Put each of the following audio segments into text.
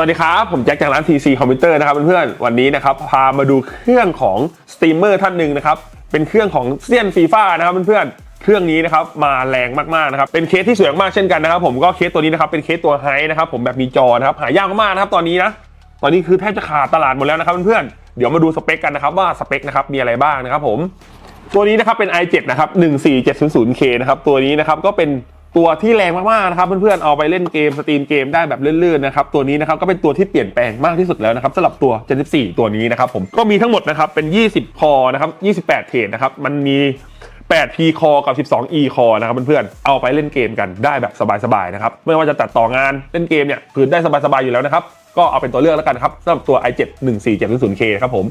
สวัสดีครับ ผมแจ็คจากร้าน TC คอมพิวเตอร์นะครับเพื่อนๆวันนี้นะครับพามาดูเครื่องของสตรีมเมอร์ท่านหนึ่งนะครับเป็นเครื่องของเซียนฟีฟ่านะครับเพื่อนๆเครื่องนี้นะครับมาแรงมากๆนะครับเป็นเคสที่สวยมากเช่นกันนะครับ ผมก็เคสตัวนี้นะครับเป็นเคสตัวไฮนะครับผมแบบมีจอนะครับหายากมากๆนะครับตอนนี้นะตอนนี้คือแทบจะขาดตลาดหมดแล้วนะครับเพื่อนๆเดี๋ยวมาดูสเปคกันนะครับว่าสเปคนะครับมีอะไรบ้างนะครับผมตัวนี้นะครับเป็น i7 นะครับ 14700K นะครับตัวนี้นะครับก็เป็น ตัวที่แรงมากๆนะครับเพื่อนๆเอาไปเล่นเกมสตรีมเกมได้แบบลื่นๆนะครับตัวนี้นะครับก็เป็นตัวที่เปลี่ยนแปลงมากที่สุดแล้วนะครับสำหรับตัว Gen 14 ตัวนี้นะครับผมก็มีทั้งหมดนะครับเป็น 20 คอนะครับ28 เทรดนะครับมันมี 8 P คอกับ 12 E คอนะครับเพื่อนๆ เอาไปเล่นเกมกันได้แบบสบายๆนะครับ ไม่ว่าจะตัดต่องานเล่นเกมเนี่ยคือได้สบายๆอยู่แล้วนะครับ ก็เอาเป็นตัวเลือกแล้วกันครับสำหรับตัว i7 14700K นะครับผม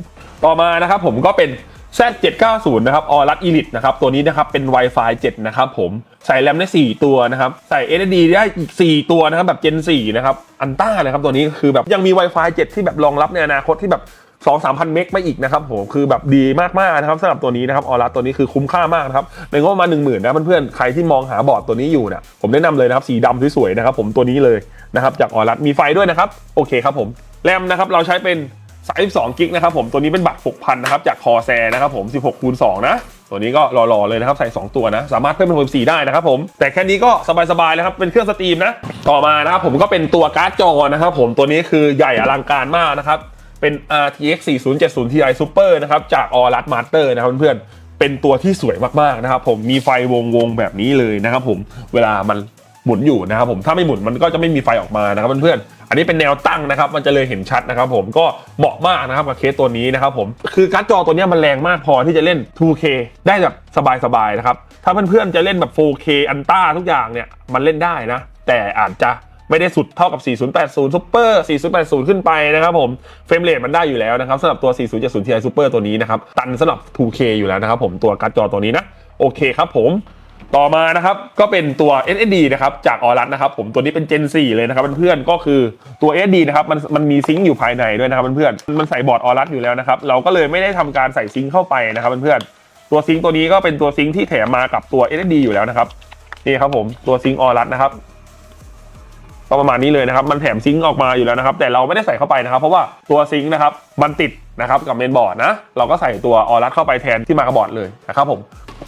ต่อมานะครับผมก็เป็น Z790 นะครับออรัสอีลิทนะครับ ตัวนี้นะครับเป็น Wi-Fi 7 นะครับผม ใส่แรมได้ 4 ตัวนะครับ ใส่ SSD ได้อีก 4 ตัวนะครับ แบบ Gen 4 นะครับ อันต้าเลยครับ ตัวนี้คือแบบยังมี Wi-Fi 7 ที่แบบรองรับในอนาคตที่แบบ2 3 0 0 0 เมกไม่อีกนะครับผมคือแบบดีมากๆนะครับสำหรับตัวนี้นะครับออรัสตัวนี้คือคุ้มค่ามากนะครับในงบประมาณ1 0,000นะเพื่อนๆใครที่มองหาบอร์ดตัวนี้อยู่เนี่ยผมแนะนำเลยนะครับสีดำสวยๆนะครับผมตัวนี้เลยนะครับจากออรัสมีไฟด้วยนะครับโอเคครับผมแรมนะครับเราใช้เป็น 32กิกนะครับผมตัวนี้เป็นบัตร6,000นะครับจากคอแซนะครับผม 16คูณ2นะตัวนี้ก็รอๆเลยนะครับใส่ 2 ตัวนะ สามารถเพิ่มเป็น 64 ได้นะครับผมแต่แค่นี้ก็สบายๆแล้วครับ เป็นเครื่องสตรีมนะ ต่อมานะครับผมก็เป็นตัวการ์ดจอนะครับผมตัวนี้คือใหญ่อลังการมากนะครับเป็น RTX 4070 Ti Super นะครับจาก Aorus Master นะครับเพื่อนๆเป็นตัวที่สวยมากๆนะครับผมมีไฟวงๆแบบนี้เลยนะครับผมเวลามัน หมุนอยู่นะครับผมถ้าไม่หมุนมันก็จะไม่มีไฟออกมานะครับเพื่อนๆอันนี้เป็นแนวตั้งนะครับมันจะเลยเห็นชัดนะครับผมก็เหมาะมากนะครับกับเคสตัวนี้นะครับผมคือการ์ดจอตัวนี้มันแรงมากพอที่จะเล่น 2K ได้แบบสบายๆนะครับถ้าเพื่อนๆจะเล่นแบบ 4K อันต้าทุกอย่างเนี่ยมันเล่นได้นะ แต่อาจจะไม่ได้สุดเท่ากับ 4080 Super 4080 ขึ้นไปนะครับผม เฟรมเรทมันได้อยู่แล้วนะครับสำหรับตัว 4070 Ti Super ตัวนี้นะครับ ตันสำหรับ 2K อยู่แล้วนะครับผมตัวการ์ดจอตัวนี้นะ โอเคครับผม ต่อมานะครับก็เป็นตัว SSD นะครับจากออรัสนะครับผมตัวนี้เป็น Gen 4 เลยนะครับเพื่อนๆก็คือตัว SSD นะครับมันมันมีซิงค์อยู่ภายในด้วยนะครับเพื่อนๆมันใส่บอร์ดออรัสอยู่แล้วนะครับเราก็เลยไม่ได้ทำการใส่ซิงค์เข้าไปนะครับเพื่อนๆตัวซิงค์ตัวนี้ก็เป็นตัวซิงค์ที่แถมมากับตัว SSD อยู่แล้วนะครับนี่ครับผมตัวซิงค์ออรัสนะครับก็ประมาณนี้เลยนะครับ มันแถมซิงค์ออกมาอยู่แล้วนะครับ แต่เราไม่ได้ใส่เข้าไปนะครับ เพราะว่าตัวซิงค์นะครับ มันติดนะครับกับเมนบอร์ดนะ เราก็ใส่ตัวออรัสเข้าไปแทนที่มากับบอร์ดเลยนะครับผม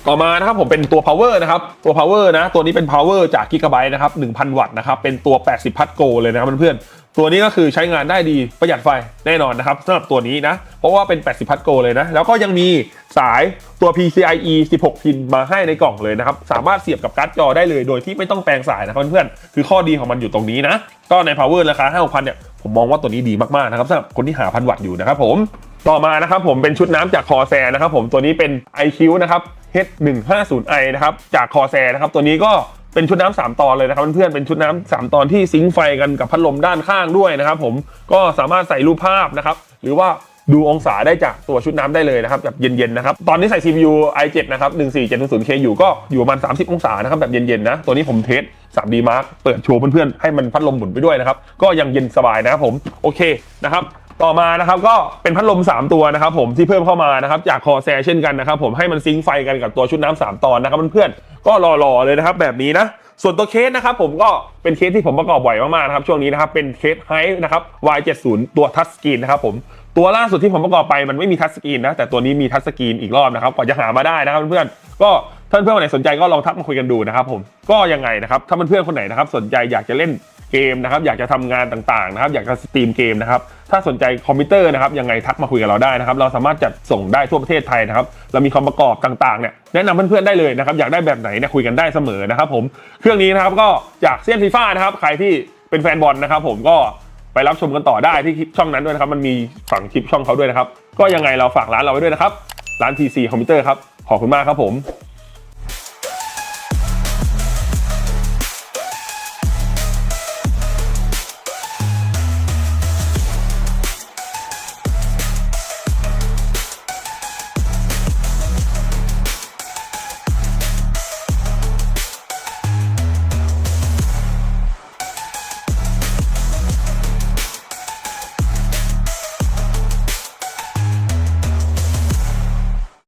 ต่อมานะครับผมเป็นตัว power นะครับตัว power นะตัวนี้เป็น power จาก Gigabyte นะครับ1,000 วัตต์นะครับเป็นตัว 80 พัทโกเลยนะครับเพื่อนๆตัวนี้ก็คือใช้งานได้ดีประหยัดไฟแน่นอนนะครับสำหรับตัวนี้นะ เพราะว่าเป็น 80 พัทโกเลยนะ แล้วก็ยังมีสายตัว PCIe 16 พินมาให้ในกล่องเลยนะครับ สามารถเสียบกับการ์ดจอได้เลย โดยที่ไม่ต้องแปลงสายนะครับเพื่อนๆคือข้อดีของมันอยู่ตรงนี้นะ ก็ใน power ราคา5 6 0 0เนี่ยผมมองว่าตัวนี้ดีมากๆนะครับสำหรับคนที่หาพันวัตต์อยู่นะครับผมต่อมานะครับผมเป็นชุดน้ำจากคอแซนะครับผมตัวนี้เป็น iQ นะครับ H150i นะครับจากคอแซนะครับตัวนี้ก็เป็นชุดน้ำสามตอนเลยนะครับเพื่อนๆเป็นชุดน้ำสามตอนที่ซิงไฟกันกับพัดลมด้านข้างด้วยนะครับ ผมก็สามารถใส่รูปภาพนะครับหรือว่าดูองศาได้จากตัวชุดน้ำได้เลยนะครับแบบเย็นๆนะครับตอนนี้ใส่ CPU i7 นะครับ 14700K อยู่ก็อยู่ประมาณ 30 องศานะครับแบบเย็นๆนะตัวนี้ผมเทส 3D Mark เปิดโชว์เพื่อนๆให้มันพัดลมหมุนไปด้วยนะครับก็ยังเย็นสบายนะครับผมโอเคนะครับ ต่อมานะครับก็เป็นพัดลม 3 ตัวนะครับผมที่เพิ่มเข้ามานะครับจากคอแซเช่นกันนะครับผมให้มันซิงไฟกันกับตัวชุดน้ำสามตอนนะครับเพื่อนๆก็รอๆเลยนะครับแบบนี้นะส่วนตัวเคสนะครับผมก็เป็นเคสที่ผมประกอบบ่อยมากๆนะครับช่วงนี้นะครับเป็นเคสไฮนะครับ Y70 ตัวทัชสกรีนนะครับผมตัวล่าสุดที่ผมประกอบไปมันไม่มีทัชสกรีนนะแต่ตัวนี้มีทัชสกรีนอีกรอบนะครับกว่าจะหามาได้นะครับเพื่อนๆก็ถ้านเพื่อนคนไหนสนใจก็ลองทักมาคุยกันดูนะครับผมก็ยังไงนะครับถ้าเพื่อนๆคนไหนนะครับสนใจอยากจะเล่น เกมนะครับอยากจะทำงานต่างๆนะครับอยากจะสตรีมเกมนะครับถ้าสนใจคอมพิวเตอร์นะครับยังไงทักมาคุยกับเราได้นะครับเราสามารถจัดส่งได้ทั่วประเทศไทยนะครับเรามีคอมประกอบต่างๆเนี่ยแนะนำเพื่อนๆได้เลยนะครับอยากได้แบบไหนเนี่ยคุยกันได้เสมอนะครับผมเครื่องนี้นะครับก็จากเซียนฟีฟ่านะครับใครที่เป็นแฟนบอลนะครับผมก็ไปรับชมกันต่อได้ที่คลิปช่องนั้นด้วยนะครับมันมีฝั่งคลิปช่องเขาด้วยนะครับก็ยังไงเราฝากร้านเราไว้ด้วยนะครับร้าน TC คอมพิวเตอร์ครับขอบคุณมากครับผม